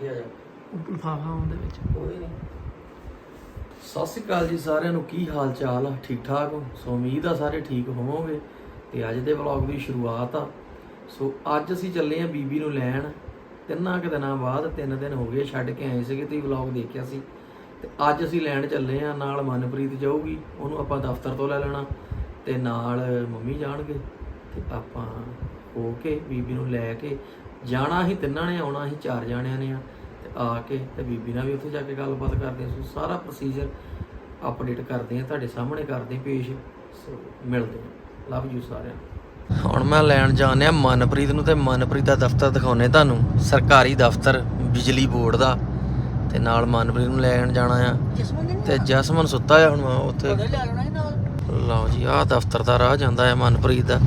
ਕੇ ਆ ਜਾ। ਲਫਾਫਾ ਉਹਦੇ ਵਿੱਚ। ਕੋਈ ਨਹੀਂ। ਸਤਿ ਸ਼੍ਰੀ ਅਕਾਲ ਜੀ ਸਾਰਿਆਂ ਨੂੰ ਕੀ ਹਾਲ ਚਾਲ ਆ? ਠੀਕ ਠਾਕ ਹੋ? ਸੋ ਉਮੀਦ ਆ ਸਾਰੇ ਠੀਕ ਹੋਵੋਗੇ। ਤੇ ਅੱਜ ਦੇ ਵਲੌਗ ਦੀ ਸ਼ੁਰੂਆਤ ਆ। ਸੋ ਅੱਜ ਅਸੀਂ ਚੱਲੇ ਆ ਬੀਬੀ ਨੂੰ ਲੈਣ। ਤਿੰਨਾਂ ਕੁ ਦਿਨਾਂ ਬਾਅਦ ਤਿੰਨ ਦਿਨ ਹੋ ਗਏ ਛੱਡ ਕੇ ਆਏ ਸੀਗੇ ਤੁਸੀਂ ਵਲੌਗ ਦੇਖਿਆ ਸੀ। ਤੇ ਅੱਜ ਅਸੀਂ ਲੈਣ ਚੱਲੇ ਆ ਨਾਲ ਮਨਪ੍ਰੀਤ ਜਾਊਗੀ ਉਹਨੂੰ ਆਪਾਂ ਦਫ਼ਤਰ ਤੋਂ ਲੈ ਲੈਣਾ। ਤੇ ਨਾਲ ਮੰਮੀ ਜਾਣਗੇ। ਤੇ ਆਪਾਂ ਹੋ ਕੇ ਬੀਬੀ ਨੂੰ ਲੈ ਕੇ ਜਾਣਾ ਅਸੀਂ ਤਿੰਨਾਂ ਨੇ ਆਉਣਾ ਅਸੀਂ ਚਾਰ ਜਾਣਿਆਂ ਨੇ ਆ ਤੇ ਆ ਕੇ ਤੇ ਬੀਬੀ ਨਾਲ ਵੀ ਉੱਥੇ ਜਾ ਕੇ ਗੱਲਬਾਤ ਕਰਦੇ ਹਾਂ ਸੋ ਸਾਰਾ ਪ੍ਰੋਸੀਜਰ ਅਪਡੇਟ ਕਰਦੇ ਹਾਂ ਤੁਹਾਡੇ ਸਾਹਮਣੇ ਕਰਦੇ ਹਾਂ ਪੇਸ਼। ਸੋ ਮਿਲਦੇ ਹਾਂ ਲਵ ਯੂ ਸਾਰਿਆਂ ਨੂੰ। ਹੁਣ ਮੈਂ ਲੈਣ ਜਾਣਿਆ ਮਨਪ੍ਰੀਤ ਨੂੰ ਤੇ ਮਨਪ੍ਰੀਤ ਦਾ ਦਫ਼ਤਰ ਦਿਖਾਉਣੇ ਤੁਹਾਨੂੰ ਸਰਕਾਰੀ ਦਫ਼ਤਰ ਬਿਜਲੀ ਬੋਰਡ ਦਾ। ਤੇ ਨਾਲ ਮਨਪ੍ਰੀਤ ਨੂੰ ਲੈਣ ਜਾਣਾ ਆ। ਤੇ ਜਸਮਨ ਸੁੱਤਾ ਆ ਹੁਣ ਮੈਂ ਉੱਥੇ। ਲਓ ਜੀ ਆਹ ਦਫ਼ਤਰ ਦਾ ਰਾਹ ਜਾਂਦਾ ਹੈ ਮਨਪ੍ਰੀਤ ਦਾ।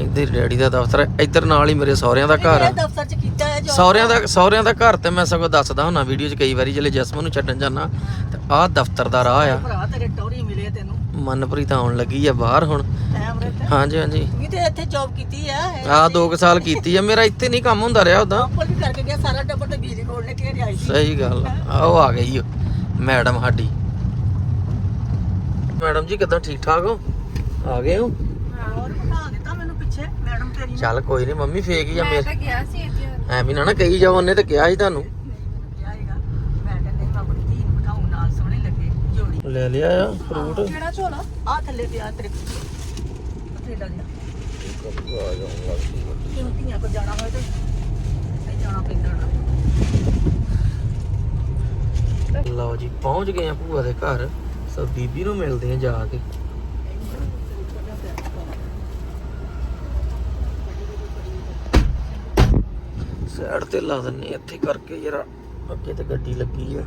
ਇੱਧਰ ਡੈਡੀ ਦਾ ਦਫ਼ਤਰ ਹੈ ਇੱਧਰ ਨਾਲ ਹੀ ਮੇਰੇ ਸਹੁਰਿਆਂ ਦਾ ਘਰ ਆ ਇਹ ਦਫ਼ਤਰ ਚ ਕੀਤਾ ਹੈ ਜੋ ਸਹੁਰਿਆਂ ਦਾ ਸਹੁਰਿਆਂ ਦਾ ਘਰ ਤੇ ਮੈਂ ਸਗੋਂ ਦੱਸਦਾ ਹੁੰਨਾ ਵੀਡੀਓ 'ਚ ਕਈ ਵਾਰੀ ਜਿਹੜੇ ਜਸਮਨ ਨੂੰ ਛੱਡਣ ਜਾਣਾ ਤੇ ਆਹ ਦਫ਼ਤਰ ਦਾ ਰਾਹ ਆ। ਭਰਾ ਤੇਰੇ ਟੌਰੀ ਮਿਲੇ ਤੈਨੂੰ। ਮਨਪ੍ਰੀਤ ਆਉਣ ਲੱਗੀ ਆ ਬਾਹਰ ਹੁਣ। ਟਾਈਮ ਹਾਂਜੀ ਹਾਂਜੀ। ਵੀ ਤੇ ਇੱਥੇ ਜੌਬ ਕੀਤੀ ਆ ਆਹ 2 ਸਾਲ ਕੀਤੀ ਆ ਮੇਰਾ ਇੱਥੇ ਨਹੀਂ ਕੰਮ ਹੁੰਦਾ ਰਿਹਾ ਉਦਾਂ ਉੱਪਰ ਵੀ ਕਰਕੇ ਗਿਆ ਸਾਰਾ ਟੱਬਰ ਤੇ ਬਿਜਲੀ ਬੋਰਡ ਨੇ ਘੇਰਿਆ ਆਈ ਸੀ। ਸਹੀ ਗੱਲ ਆ। ਉਹ ਆ ਗਈ ਓ, ਮੈਡਮ ਸਾਡੀ। ਮੈਡਮ ਜੀ ਕਿਦਾਂ ਠੀਕ ਠਾਕ ਹੋ? ਆ ਗਏ ਹੋ? ਮੈਡਮ ਤੇਰੀ ਨੇ ਚੱਲ ਕੋਈ ਨਹੀਂ ਮੰਮੀ ਫੇਕ ਹੀ ਆ ਮੈਂ ਮੇਰੇ ਤਾਂ ਗਿਆ ਸੀ ਇੱਥੇ ਐਵੇਂ ਨਾ ਨਾ ਕਹੀ ਜਾਓ ਉਹਨੇ ਤੇ ਕਿਹਾ ਸੀ ਤੁਹਾਨੂੰ। ਕਿਹਾ ਹੈਗਾ ਮੈਂ ਕਹਿੰਦਾ ਮੈਂ ਆਪਣੀ ਧੀ ਨੂੰ ਬਿਠਾਉਂ ਨਾਲ ਸੋਹਣੇ ਲੱਗੇ ਜੋੜੀ ਲੈ ਲਿਆ ਆ ਫਰੂਟ ਕਿਹੜਾ ਝੋਲਾ? ਆ ਥੱਲੇ ਪਿਆ ਤੇਰੇ ਉੱਥੇ ਲਾ ਲਿਆ ਕਿਉਂ ਧੀਆਂ ਕੋ ਜਾਣਾ ਹੋਵੇ ਤੇ? ਨਹੀਂ ਜਾਣਾ ਪੈਂਦਾ ਨਾ। ਲਓ ਜੀ ਪਹੁੰਚ ਗਏ ਆ ਭੂਆ ਦੇ ਘਰ। ਸੋ ਬੀਬੀ ਨੂੰ ਮਿਲਦੇ ਆ ਜਾ ਕੇ। ਸਾਈਡ ਤੇ ਲਾ ਦਿੰਨੇ ਆ ਇੱਥੇ ਕਰਕੇ ਜਰਾ ਅੱਗੇ ਤੇ ਗੱਡੀ ਲੱਗੀ ਆ।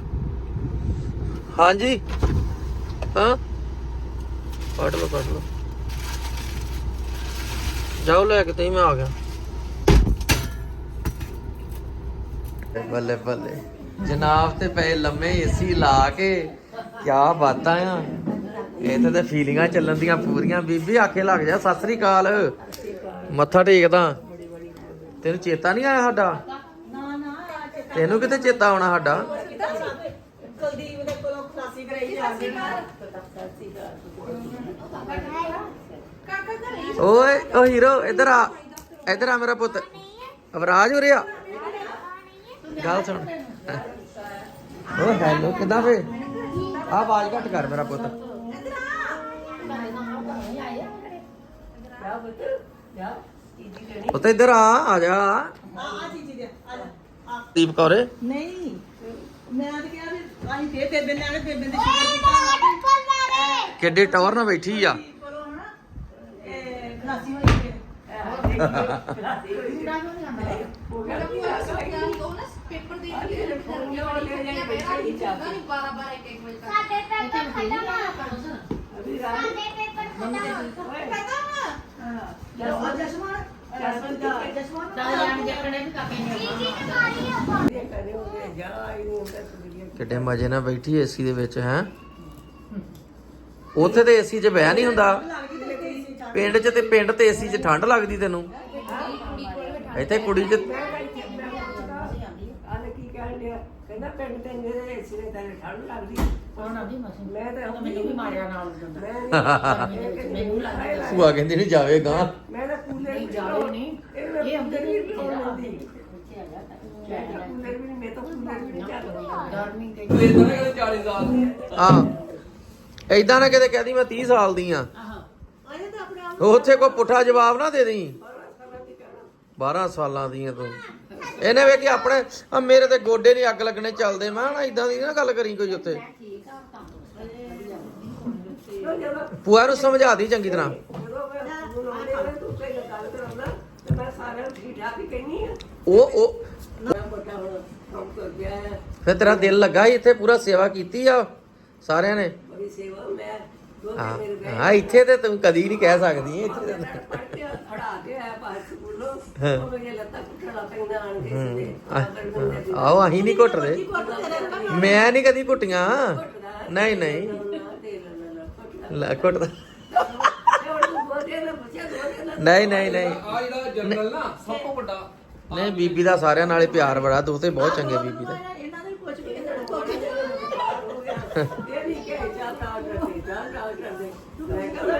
ਹਾਂਜੀ। ਹਾਂ। ਕੱਢ ਲਓ ਕੱਢ ਲਓ। ਜਾਓ ਲੈ ਕੇ ਤੇ ਮੈਂ ਆ ਗਿਆ। ਬੱਲੇ ਬੱਲੇ। ਜਨਾਬ ਤੇ ਪਏ ਲੰਮੇ ਏਸੀ ਲਾ ਕੇ, ਕਿਆ ਬਾਤਾਂ ਆ। ਇਹ ਤੇ ਤਾਂ ਫੀਲਿੰਗਾਂ ਚੱਲਣ ਦੀਆਂ ਪੂਰੀਆਂ। ਬੀਬੀ, ਆਖੇ ਲੱਗ ਜਾ। ਸਤਿ ਸ੍ਰੀ ਅਕਾਲ। ਮੱਥਾ ਟੇਕਦਾ। ਤੈਨੂੰ ਚੇਤਾ ਨਹੀਂ ਆਇਆ ਸਾਡਾ? ਨਾ ਨਾ ਤੈਨੂੰ ਕਿਤੇ ਚੇਤਾ ਆਉਣਾ ਸਾਡਾ? ਕੁਲਦੀਪ ਦੇ ਕੋਲੋਂ ਖਲਾਸੀ ਕਰਾਈ ਜਾ ਕੇ ਓਏ ਓ ਹੀਰੋ ਇੱਧਰ ਆ। ਇੱਧਰ ਆ ਮੇਰਾ ਪੁੱਤ। ਅਵਰਾਜ ਉਰੇ ਆ। ਗੱਲ ਸੁਣ। ਓ ਹੈਲੋ ਕਿਦਾਂ ਫੇ? ਆ ਆਵਾਜ਼ ਘੱਟ ਕਰ ਮੇਰਾ ਪੁੱਤ। ਪੁੱਤ ਇੱਧਰ ਆ ਆ ਜਾ। ਆ ਆ ਚੀਜ਼ੀ ਦੇ ਆ ਲੈ ਆ ਦੀਪ ਕੌਰੇ ਨਹੀਂ ਮੈਂ ਤਾਂ ਕਿਹਾ ਵੀ ਅਸੀਂ ਫੇਰ ਬੇਬੇ ਨੇ ਆਣੇ ਬੇਬੇ ਦੇ ਸ਼ੁਕਰ ਕੀਤਾ। ਕਿੱਡੇ ਟੌਰ ਨਾਲ ਬੈਠੀ ਆ। ਕੋਲੋਂ ਹਨਾ। ਇਹ ਖਲਾਸੀ ਹੋਈ ਫੇਰ ਪੇਪਰ ਦੇ ਕੇ ਰਿਪੋਰਟ ਵਾਲੀ ਨਹੀਂ 12 12 1 1 ਵਜੇ ਤੱਕ ਕਿੱਡੇ ਮਜੇ ਨਾਲ ਬੈਠੀ ਏਸੀ ਦੇ ਵਿੱਚ ਹੈ? ਉੱਥੇ ਤੇ ਏਸੀ 'ਚ ਬਹਿ ਨਹੀਂ ਹੁੰਦਾ। ਪਿੰਡ 'ਚ ਤੇ ਪਿੰਡ ਤੇ ਏਸੀ 'ਚ ਠੰਡ ਲੱਗਦੀ ਤੈਨੂੰ। ਇੱਥੇ ਕੁੜੀ 'ਚ ਕਹਿੰਦਾ ਪਿੰਡ ਤੇ ਮੇਰੇ ਏਸੀ ਨੇ ਤਾਂ ਠੰਡ ਲੱਗਦੀ ਮੈਂ ਤਾਂ ਮੈਨੂੰ ਵੀ ਮਾਰਿਆ ਨਾਲ ਮੈਨੂੰ ਲੱਗਦਾ ਭੂਆ ਕਹਿੰਦੀ ਨਹੀਂ ਜਾਵੇਗਾ। ਜਾਵੇ ਨਹੀਂ। ਇਹ ਅੰਦਰ ਵੀ ਐਦਾਂ ਨਾ ਕਿਤੇ ਕਹਦੀ ਮੈਂ 30 ਸਾਲ ਦੀ ਆ। ਉੱਥੇ ਕੋਈ ਪੁੱਠਾ ਜਵਾਬ ਨਾ ਦੇ ਦੇਈ। 12 ਸਾਲਾਂ ਦੀ ਆ ਤੂੰ। ਇਹਨੇ ਵੇ ਕਿ ਆਪਣੇ ਆ ਮੇਰੇ ਤੇ ਗੋਡੇ ਨਹੀਂ ਅੱਗ ਲੱਗਣੇ ਚੱਲਦੇ। ਮੈਂ ਨਾ ਇਦਾਂ ਦੀ ਨਾ ਗੱਲ ਕਰੀ ਕੋਈ ਉੱਥੇ। ਭੂਆ ਨੂੰ ਸਮਝਾ ਦੀ ਚੰਗੀ ਤਰ੍ਹਾਂ ਜਦੋਂ ਮੈਂ ਸਕੂਲ ਆਉਂਦੇ ਨੇ ਤੂੰ ਤੇ ਗੱਲ ਕਰਾਉਂਦਾ ਤੇ ਮੈਂ ਸਾਰਿਆਂ ਨੂੰ ਠੀਕ ਠਾਕ ਹੀ ਕਹਿੰਨੀ ਆ। ਉਹ ਉਹ। ਮੈਂ ਬੋਟਾ ਹੁਣ ਕੰਮ ਕਰ ਗਿਆ ਹੈ ਫਿਰ ਤੇਰਾ ਦਿਲ ਲੱਗਾ ਸੀ ਇੱਥੇ ਪੂਰਾ ਸੇਵਾ ਕੀਤੀ ਆ ਸਾਰਿਆਂ ਨੇ? ਬੜੀ ਸੇਵਾ ਮੈਂ ਦੋ ਹਾਂ ਮੇਰੇ ਗਏ ਹਾਂ ਇੱਥੇ ਤੇ ਤੂੰ ਕਦੀ ਨਹੀਂ ਕਹਿ ਸਕਦੀ ਇੱਥੇ ਤੇ। ਪੜ ਕੇ ਖੜਾ ਕੇ ਆਇਆ ਬਾਹਰ ਸਕੂਲੋਂ। ਉਹ ਮੇਰੇ ਲੱਤਾਂ ਕੁੱਟਣ ਲੱਗ ਪੈਂਦਾ ਆਣ ਕੇ ਸਿੱਧੇ। ਆਓ ਅਸੀਂ ਨਹੀਂ ਘੁੱਟਦੇ ਮੈਂ ਨਹੀਂ ਕਦੀ ਘੁੱਟੀਆਂ ਨਹੀਂ ਨਹੀਂ। ਲੈ ਘੁੱਟਦਾ ਨਹੀਂ ਨਹੀਂ ਨਹੀਂ। ਆ ਜਿਹੜਾ ਜਨਰਲ ਨਾ ਸਭ ਤੋਂ ਵੱਡਾ। ਨਹੀਂ ਬੀਬੀ ਦਾ ਸਾਰਿਆਂ ਨਾਲੇ ਪਿਆਰ ਬੜਾ ਦੋਤੇ ਬਹੁਤ ਚੰਗੇ ਬੀਬੀ ਦਾ। ਇਹਨਾਂ ਨੂੰ ਪੁੱਛ ਕੇ ਇਹਨਾਂ ਨੂੰ ਪੁੱਛ ਕੇ ਇਹ ਨਹੀਂ ਕਿ ਚੱਲ ਡਾਕਟਰ ਦੇ ਚੱਲ ਡਾਕਟਰ ਦੇ ਮੈਂ ਕਹਿੰਦਾ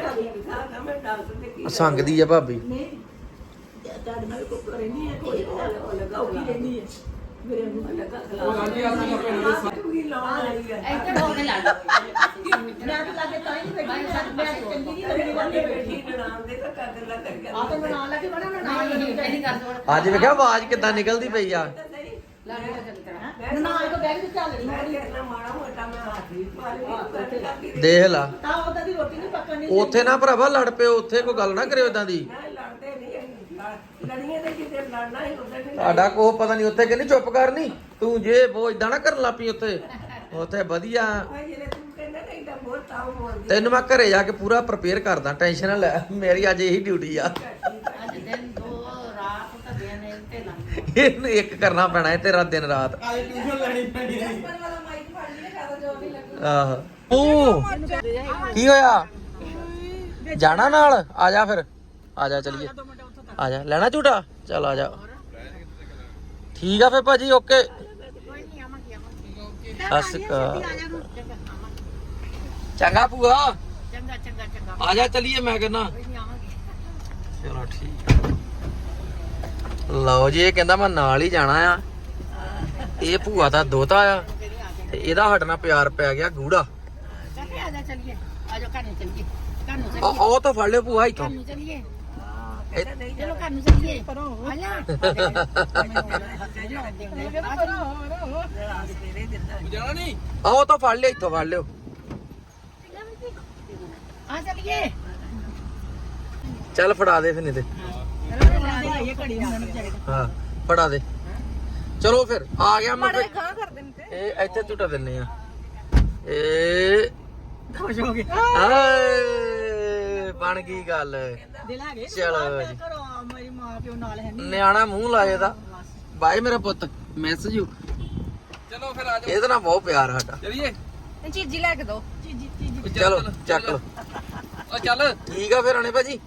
ਆ ਮੈਂ ਡਾਕਟਰ ਦੇ ਕੀ ਸੰਗਦੀ ਆ ਭਾਬੀ। ਨਹੀਂ ਤੁਹਾਡੇ ਨਾਲ ਕੋਈ ਕਰੇ ਨਹੀਂ ਹੈ ਕੋਈ ਉਹ ਲਗਾ ਉਹ ਰਹਿੰਦੀ ਹੈ। ਮੇਰੇ ਨੂੰ ਲੱਗਾ ਖਲਾ ਤੂੰ ਕੀ ਲਾਉਣ ਆਈ ਹੈ। ਇੱਥੇ ਹੋ ਕੇ ਲੜ ਮੈਂ ਤਾਂ ਲੱਗੇ ਤਾਂ ਹੀ ਨਹੀਂ ਬੈਠੀ ਮੈਂ ਮੈਂ ਚੰਗੀ ਨਹੀਂ ਲੱਗਦੀ ਲੱਗੇ ਬੈਠੀ ਨਨਾਣ ਦੇ ਤਾਂ ਕਰ ਗੱਲਾਂ ਕਰੀ ਆ ਤਾਂ ਬਣਾ ਲੱਗੇ ਬਣਾ ਨਾ ਨਾ ਨਹੀਂ ਨਹੀਂ ਕਰ ਦੋ ਅੱਜ ਵੇਖਿਆ ਆਵਾਜ਼ ਕਿੱਦਾਂ ਨਿਕਲਦੀ ਪਈ ਆ। ਨਾ ਇਹ ਬੈਗ ਵਿੱਚ ਲਈ ਦੇਖ ਲਾ। ਤਾਂ ਉਹਦਾ ਦੀ ਰੋਟੀ ਨਹੀਂ ਪੱਕਣੀ ਉੱਥੇ ਨਾ ਭਰਾਵਾ ਲੜ ਪਿਓ ਉੱਥੇ ਕੋਈ ਗੱਲ ਨਾ ਕਰਿਓ ਇਦਾਂ ਦੀ। ਤੁਹਾਡਾ ਕੋ ਪਤਾ ਨਹੀਂ ਉੱਥੇ ਕਹਿੰਦੀ ਚੁੱਪ ਕਰਨੀ ਤੂੰ ਜੇ ਉਹ ਇਦਾਂ ਨਾ ਕਰਨ ਲੱਪੀ ਉੱਥੇ। ਉੱਥੇ ਵਧੀਆ। ਓਏ ਜਿਹੜੇ ਤੂੰ ਕਹਿੰਦਾ ਨਹੀਂ ਤਾਂ ਬਹੁਤ ਤਾਉ ਮੋਂਦੀ ਤੈਨੂੰ ਮੈਂ ਘਰੇ ਜਾ ਕੇ ਪੂਰਾ ਪ੍ਰਪੇਅਰ ਕਰਦਾ ਟੈਨਸ਼ਨ ਨਾ ਲੈ। ਮੇਰੀ ਅੱਜ ਇਹੀ ਡਿਊਟੀ ਆ ਅੱਜ ਦਿਨ ਦੋ ਰਾਤ ਤਾਂ ਦਿਨ ਇਹ ਤੇ ਲੰਘ ਇਹਨੂੰ ਇੱਕ ਕਰਨਾ ਪੈਣਾ ਹੈ ਤੇਰਾ ਦਿਨ ਰਾਤ। ਆਹ ਉਹ ਕੀ ਹੋਇਆ? ਜਾਣਾ ਨਾਲ? ਆ ਜਾ ਫਿਰ। ਆ ਜਾ ਚਲੀਏ। ਆ ਜਾ। ਲੈਣਾ ਝੂਟਾ? ਚੱਲ ਆ ਜਾ। ਠੀਕ ਆ ਫਿਰ ਭਾਜੀ ਓਕੇ। ਅਸਕਾ ਚੰਗਾ ਭੂਆ। ਚੰਗਾ ਚੰਗਾ ਚੰਗਾ। ਆ ਜਾ ਚਲੀਏ ਮੈਂ ਕਹਿੰਦਾ। ਨਹੀਂ ਚਲੋ ਠੀਕ। ਲਓ ਜੀ ਇਹ ਕਹਿੰਦਾ ਮੈਂ ਨਾਲ ਹੀ ਜਾਣਾ ਆ। ਇਹ ਭੂਆ ਦਾ ਦੋਤਾ ਆ ਤੇ ਇਹਦਾ ਸਾਡੇ ਨਾਲ ਪਿਆਰ ਪੈ ਗਿਆ ਗੂੜਾ। ਚੱਲੀਏ ਆ ਜਾ ਚੱਲੀਏ। ਆ ਜਾ ਘਰ ਨੂੰ ਚੱਲੀਏ। ਘਰ ਨੂੰ ਆ ਚੱਲੀਏ। ਉਹ ਤਾਂ ਫੜ ਲਿਓ ਭੂਆ ਇੱਥੋਂ। ਘਰ ਨੂੰ ਚੱਲੀਏ। ਚਲੋ ਘਰ ਨੂੰ ਚੱਲੀਏ। ਆ ਜਾ। ਜਾਣਾ ਨਹੀਂ ਆ ਉਹ ਤਾਂ ਫੜ ਲਿਓ ਇੱਥੋਂ ਫੜ ਲਿਓ। ਆ ਚੱਲੀਏ। ਚੱਲ ਫੜਾ ਦੇ ਫਿਰ ਨਹੀਂ ਤੇ। ਹਾਂ ਫੜਾ ਦੇ। ਚਲੋ ਫਿਰ ਆ ਗਿਆ ਮੈਂ ਫਿਰ- ਇਹ ਇੱਥੇ ਝੂਟਾ ਦਿੰਨੇ ਆ। ਇਹ ਖੁਸ਼ ਹੋ ਗਏ। ਆਏ ਬਣ ਗਈ ਗੱਲ। ਦਿਲ ਆ ਗਏ ਚਲੋ। ਜੀ ਕਰੋ ਮੇਰੀ ਮਾਂ ਪਿਓ ਨਾਲ ਹੈ ਨਹੀਂ। ਨਿਆਣਾ ਮੂੰਹ ਲਾਏ ਦਾ। ਬਾਈ ਮੇਰਾ ਪੁੱਤ ਮਿਸ ਯੂ ਚਲੋ ਫਿਰ ਆ ਇਹਦੇ ਨਾਲ ਬਹੁਤ ਪਿਆਰ ਸਾਡਾ। ਚਲੀਏ। ਚੀਜ਼ੀ ਲੈ ਕੇ ਦੋ। ਚੀਜੀ ਚੀਜੀ ਚਲੋ ਚੱਕ ਲਓ। ਉਹ ਚੱਲ। ਠੀਕ ਆ ਫਿਰ ਹਣੇ ਭਾਜੀ।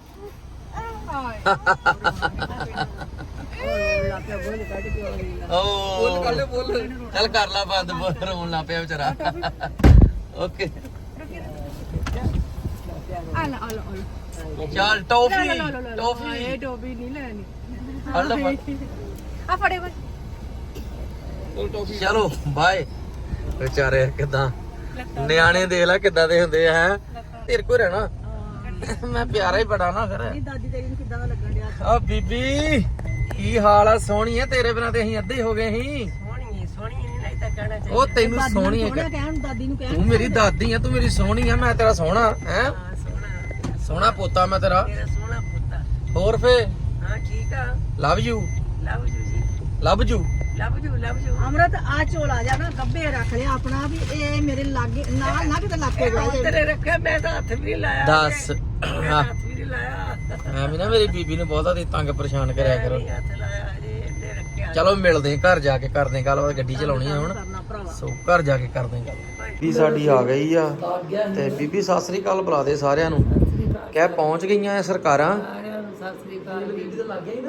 ਓ ਕੱਢ ਬੋਲ। ਚੱਲ ਕਰ ਲਾ ਬੰਦ ਬੋਲ ਰੋਣ ਲਾ ਪਿਆ ਵਿਚਾਰਾ। ਓਕੇ। ਆ ਲੈ ਆ ਲੈ ਆ ਲੈ ਚੱਲ ਟੋਫੀ। ਟੋਫੀ ਟੋਪੀ ਨਹੀਂ ਲੈਣੀ। ਫੜ ਲੈ ਫੜ। ਆ ਫੜੇ ਵੇ। ਚਲੋ ਬਾਏ। ਵਿਚਾਰੇ ਕਿਦਾਂ? ਨਿਆਣੇ ਦੇਖ ਲੈ ਕਿਦਾਂ ਦੇ ਹੁੰਦੇ ਆ ਹੈਂ। ਤੇਰੇ ਕੋ ਰਹਿਣਾ। ਮੈਂ ਪਿਆਰਾ ਹੀ ਬੜਾ ਨਾ ਫਿਰ। ਦਾਦੀ ਤੇਰੀ ਨੂੰ ਕਿੱਦਾਂ ਦਾ ਲੱਗਣ ਡਿਆ? ਆ ਬੀਬੀ ਕੀ ਹਾਲ ਆ? ਸੋਹਣੀ ਆ ਤੇਰੇ ਬਿਨਾ ਤੇ ਅਸੀਂ ਅੱਧੇ ਹੋ ਗਏ ਸੀ। ਸੋਹਣੀ ਸੋਹਣੀ ਨਹੀਂ ਤਾਂ ਕਹਿਣਾ ਚਾਹੀਦਾ। ਉਹ ਤੈਨੂੰ ਸੋਹਣੀ ਹੈ ਸੋਹਣਾ ਕਹਿਣ ਦਾਦੀ ਨੂੰ ਕਹਿਣ। ਤੂੰ ਮੇਰੀ ਦਾਦੀ ਆ ਤੂੰ ਮੇਰੀ ਸੋਹਣੀ ਆ ਮੈਂ ਤੇਰਾ ਸੋਹਣਾ ਹੈ? ਹਾਂ ਸੋਹਣਾ। ਸੋਹਣਾ ਪੋਤਾ ਮੈਂ ਤੇਰਾ। ਤੇਰਾ ਸੋਹਣਾ ਪੁੱਤਾ। ਹੋਰ ਫੇ ਹਾਂ ਠੀਕ ਆ। ਲਵ ਯੂ ਲਵ ਯੂ ਜੀ। Love you love you love you ਅਮਰਤ ਆ ਝੋਲਾ ਜਾ ਨਾ ਗੱਬੇ ਰੱਖ ਲਿਆ ਆਪਣਾ ਵੀ ਇਹ ਮੇਰੇ ਲਾਗੇ ਨਾਲ ਨਾ ਕਿਤੇ ਲੱਪੇ ਗਾ ਤੇਰੇ ਰੱਖਿਆ ਮੈਂ ਤਾਂ ਹੱਥ ਵੀ ਨਹੀਂ ਲਾਇਆ। ਦੱਸ। ਹਾਂ। ਹੱਥ ਵੀ ਨਹੀਂ ਲਾਇਆ ਐਵੇਂ ਨਾ ਮੇਰੀ ਬੀਬੀ ਨੂੰ ਬਹੁਤਾ ਦੀ ਤੰਗ ਪਰੇਸ਼ਾਨ ਕਰਿਆ ਕਰੋ। ਨਹੀਂ ਹੱਥ ਲਾਇਆ ਹਜੇ ਇੱਥੇ ਰੱਖਿਆ ਚਲੋ ਮਿਲਦੇ ਆਂ, ਘਰ ਜਾ ਕੇ ਕਰਦੇ ਆਂ ਗੱਲਬਾਤ ਗੱਡੀ ਚਲਾਉਣੀ ਆ ਹੁਣ। ਕਰਨਾ ਭਰਾਵਾ। ਸੋ ਘਰ ਜਾ ਕੇ ਕਰਦੇ ਆਂ ਗੱਲ। ਬੀਬੀ ਸਾਡੀ ਆ ਗਈ ਆ ਤੇ ਬੀਬੀ ਸਤਿ ਸ੍ਰੀ ਅਕਾਲ ਬੁਲਾ ਦੇ ਸਾਰਿਆਂ ਨੂੰ। ਕਹਿ ਪਹੁੰਚ ਗਈਆਂ ਐ ਸਰਕਾਰਾਂ। ਸਾਰਿਆਂ ਨੂੰ ਸਤਿ ਸ੍ਰੀ ਅਕਾਲ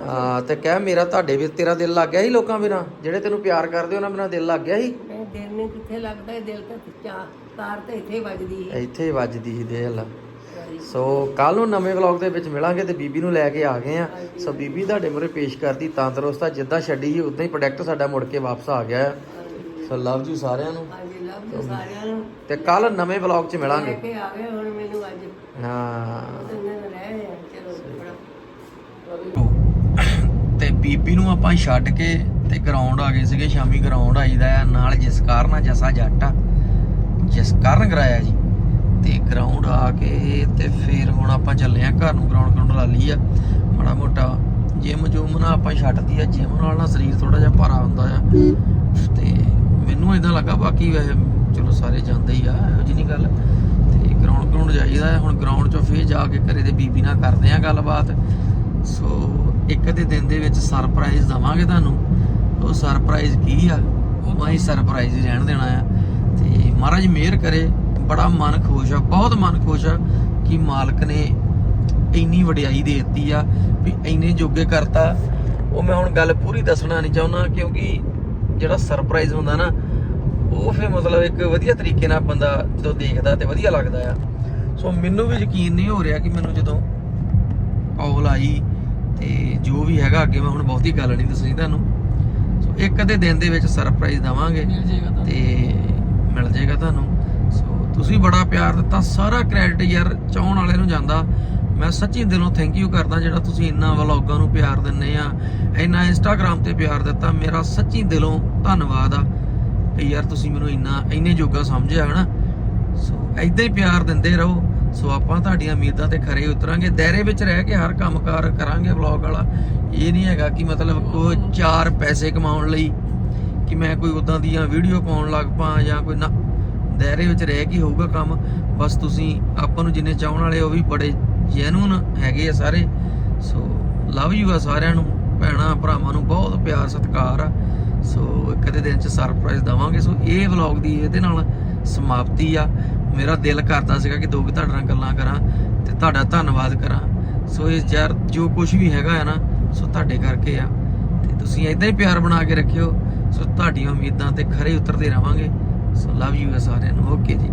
ਆ ਤੇ ਕਹਿ ਮੇਰਾ ਤੁਹਾਡੇ ਵੀ ਤੇਰਾ ਦਿਲ ਲੱਗ ਗਿਆ ਸੀ ਲੋਕਾਂ ਬਿਨਾ। ਜਿਹੜੇ ਤੈਨੂੰ ਪਿਆਰ ਕਰਦੇ ਉਹਨਾਂ ਬਿਨਾ ਦਿਲ ਲੱਗ ਗਿਆ ਸੀ। ਮੈਂ ਦਿਲ ਨੂੰ ਕਿੱਥੇ ਲੱਗਦਾ? ਹੈ ਦਿਲ ਤਾਂ ਚਾ ਤਾਰ ਤੇ ਇੱਥੇ ਵੱਜਦੀ ਹੈ ਇੱਥੇ ਹੀ ਵੱਜਦੀ ਸੀ ਦਿਲ। ਸੋ ਕੱਲ ਨੂੰ ਨਵੇਂ ਵਲੌਗ ਦੇ ਵਿੱਚ ਮਿਲਾਂਗੇ ਤੇ ਬੀਬੀ ਨੂੰ ਲੈ ਕੇ ਆ ਗਏ ਆ। ਸੋ ਬੀਬੀ ਤੁਹਾਡੇ ਮੂਹਰੇ ਪੇਸ਼ ਕਰਦੀ ਤੰਦਰੁਸਤ ਆ ਜਿੱਦਾਂ ਛੱਡੀ ਸੀ ਉਦਾਂ ਹੀ ਪ੍ਰੋਡਕਟ ਸਾਡਾ ਮੁੜ ਕੇ ਵਾਪਸ ਆ ਗਿਆ ਆ। ਸੋ ਲਵ ਯੂ ਸਾਰਿਆਂ ਨੂੰ। ਹਾਂਜੀ ਲਵ ਯੂ ਸਾਰਿਆਂ ਨੂੰ। ਤੇ ਕੱਲ ਨਵੇਂ ਵਲੌਗ 'ਚ ਲੈ ਮਿਲਾਂਗੇ ਕੇ ਆ ਗਏ ਹੁਣ ਮੈਨੂੰ ਅੱਜ ਹਾਂ। ਦਿਨ ਰਹਿ ਆ ਚਲੋ ਬੜਾ ਤੇ ਬੀਬੀ ਨੂੰ ਆਪਾਂ ਛੱਡ ਕੇ ਤੇ ਗਰਾਊਂਡ ਆ ਗਏ ਸੀਗੇ ਸ਼ਾਮੀ ਗਰਾਊਂਡ ਆਈਦਾ ਆ ਨਾਲ ਜਿਸ ਕਾਰਨ ਜਸਾ ਜੱਟ ਆ ਜਿਸ ਕਾਰਨ ਕਰਾਇਆ ਜੀ। ਤੇ ਗਰਾਊਂਡ ਆ ਕੇ ਤੇ ਫਿਰ ਹੁਣ ਆਪਾਂ ਚੱਲੇ ਆ ਘਰ ਨੂੰ ਗਰਾਊਂਡ ਗਰਾਊਂਡ ਲਾ ਲਈ ਆ ਮਾੜਾ ਮੋਟਾ ਜਿਮ ਜੁਮ ਨਾ ਆਪਾਂ ਛੱਡਦੀ ਆ ਜਿਮ ਨਾਲ ਨਾ ਸਰੀਰ ਥੋੜਾ ਜਿਹਾ ਭਾਰਾ ਹੁੰਦਾ ਆ। ਤੇ ਮੈਨੂੰ ਇਦਾਂ ਲੱਗਾ ਬਾਕੀ ਵੈਸੇ ਚਲੋ ਸਾਰੇ ਜਾਂਦੇ ਹੀ ਆ, ਇਹੋ ਜਿਹੀ ਨਹੀਂ ਗੱਲ। ਤੇ ਗਰਾਊਂਡ ਗਰਾਊਂਡ ਜਾਈਦਾ ਹੁਣ ਗਰਾਊਂਡ 'ਚੋਂ ਫੇਰ ਜਾ ਕੇ ਘਰੇ ਦੇ ਬੀਬੀ ਨਾਲ ਕਰਦੇ ਆ ਗੱਲਬਾਤ। ਸੋ ਇੱਕ ਦੇ ਦਿਨ ਦੇ ਵਿੱਚ ਸਰਪ੍ਰਾਈਜ਼ ਦਵਾਂਗੇ ਤੁਹਾਨੂੰ। ਉਹ ਸਰਪ੍ਰਾਈਜ਼ ਕੀ ਆ? ਉਹ ਮੈਂ ਹੀ ਸਰਪ੍ਰਾਈਜ਼ ਹੀ ਰਹਿਣ ਦੇਣਾ ਆ। ਤੇ ਮਹਾਰਾਜ ਮਿਹਰ ਕਰੇ। ਬੜਾ ਮਨ ਖੁਸ਼ ਆ ਬਹੁਤ ਮਨ ਖੁਸ਼ ਆ ਕਿ ਮਾਲਕ ਨੇ ਇੰਨੀ ਵਡਿਆਈ ਦੇ ਦਿੱਤੀ ਆ ਵੀ ਇੰਨੇ ਜੋਗੇ ਕਰਤਾ। ਉਹ ਮੈਂ ਹੁਣ ਗੱਲ ਪੂਰੀ ਦੱਸਣਾ ਨਹੀਂ ਚਾਹੁੰਦਾ ਕਿਉਂਕਿ ਜਿਹੜਾ ਸਰਪ੍ਰਾਈਜ਼ ਹੁੰਦਾ ਨਾ ਉਹ ਫਿਰ ਮਤਲਬ ਇੱਕ ਵਧੀਆ ਤਰੀਕੇ ਨਾਲ ਬੰਦਾ ਜਦੋਂ ਦੇਖਦਾ ਤੇ ਵਧੀਆ ਲੱਗਦਾ ਆ। ਸੋ ਮੈਨੂੰ ਵੀ ਯਕੀਨ ਨਹੀਂ ਹੋ ਰਿਹਾ ਕਿ ਮੈਨੂੰ ਜਦੋਂ ਕਾਲ ਆਈ ਤੇ ਜੋ ਵੀ ਹੈਗਾ ਅੱਗੇ ਮੈਂ ਹੁਣ ਬਹੁਤੀ ਗੱਲ ਨਹੀਂ ਦੱਸਣੀ ਤੁਹਾਨੂੰ। ਸੋ ਇੱਕ ਅੱਧੇ ਦਿਨ ਦੇ ਵਿੱਚ ਸਰਪ੍ਰਾਈਜ਼ ਦਵਾਂਗੇ ਤੇ ਮਿਲ ਜਾਏਗਾ ਤੁਹਾਨੂੰ। ਤੁਸੀਂ ਬੜਾ ਪਿਆਰ ਦਿੱਤਾ, ਸਾਰਾ ਕ੍ਰੈਡਿਟ ਯਾਰ ਚਾਹਣ ਵਾਲੇ ਨੂੰ ਜਾਂਦਾ। ਮੈਂ ਸੱਚੀ ਦਿਲੋਂ ਥੈਂਕ ਯੂ ਕਰਦਾ ਜਿਹੜਾ ਤੁਸੀਂ ਇੰਨਾ ਵਲੌਗਾਂ ਨੂੰ ਪਿਆਰ ਦਿੰਦੇ ਆ, ਇੰਨਾ ਇੰਸਟਾਗ੍ਰam ਤੇ ਪਿਆਰ ਦਿੱਤਾ, ਮੇਰਾ ਸੱਚੀ ਦਿਲੋਂ ਧੰਨਵਾਦ ਆ ਕਿ ਯਾਰ ਤੁਸੀਂ ਮੈਨੂੰ ਇੰਨਾ, ਇੰਨੇ ਜੋਗਾ ਸਮਝਿਆ, ਹਨਾ? ਸੋ ਐਦਾਂ ਹੀ ਪਿਆਰ ਦਿੰਦੇ ਰਹੋ। ਸੋ ਆਪਾਂ ਤੁਹਾਡੀਆਂ ਉਮੀਦਾਂ ਤੇ ਖਰੇ ਉਤਰਾਂਗੇ। ਦਾਇਰੇ ਵਿੱਚ ਰਹਿ ਕੇ ਹਰ ਕੰਮਕਾਰ ਕਰਾਂਗੇ ਵਲੌਗ ਵਾਲਾ। ਇਹ ਨਹੀਂ ਹੈਗਾ ਕਿ ਮਤਲਬ ਕੋਈ ਚਾਰ ਪੈਸੇ ਕਮਾਉਣ ਲਈ ਕਿ ਮੈਂ ਕੋਈ ਉਦਾਂ ਦੀਆਂ ਵੀਡੀਓ ਪਾਉਣ ਲੱਗ ਪਾਂ ਜਾਂ ਕੋਈ ਨਾ ਦਾਇਰੇ ਵਿੱਚ ਰਹਿ ਕੇ ਹੋਊਗਾ ਕੰਮ, ਬਸ ਤੁਸੀਂ ਆਪਾਂ ਨੂੰ ਜਿੰਨੇ ਚਾਹਣ ਵਾਲੇ ਉਹ ਵੀ ਬੜੇ ਜੈਨੂਨ ਹੈਗੇ ਆ ਸਾਰੇ। ਸੋ ਲਵ ਯੂ ਆ ਸਾਰਿਆਂ ਨੂੰ, ਭੈਣਾਂ, ਭਰਾਵਾਂ ਨੂੰ ਬਹੁਤ ਪਿਆਰ, ਸਤਿਕਾਰ ਆ। ਸੋ ਇੱਕ ਅੱਧੇ ਦਿਨ ਚ ਸਰਪ੍ਰਾਈਜ਼ ਦਵਾਂਗੇ। ਸੋ ਇਹ ਵਲੌਗ ਦੀ ਇਹਦੇ ਨਾਲ ਸਮਾਪਤੀ ਆ। ਮੇਰਾ ਦਿਲ ਕਰਦਾ ਸੀਗਾ ਕਿ ਦੋ ਕਿ ਤੁਹਾਡੇ ਨਾਲ ਗੱਲਾਂ ਕਰਾਂ ਤੇ ਤੁਹਾਡਾ ਧੰਨਵਾਦ ਕਰਾਂ। ਸੋ ਇਹ ਯਾਰ ਜੋ ਕੁਝ ਵੀ ਹੈਗਾ ਆ ਨਾ, ਸੋ ਤੁਹਾਡੇ ਕਰਕੇ ਆ। ਤੇ ਤੁਸੀਂ ਇਦਾਂ ਹੀ ਪਿਆਰ ਬਣਾ ਕੇ ਰੱਖਿਓ। ਸੋ ਤੁਹਾਡੀਆਂ ਉਮੀਦਾਂ ਤੇ ਖਰੇ ਉਤਰਦੇ ਰਵਾਂਗੇ। ਸੋ ਲਵ ਯੂ ਸਾਰਿਆਂ ਨੂੰ ਓਕੇ ਜੀ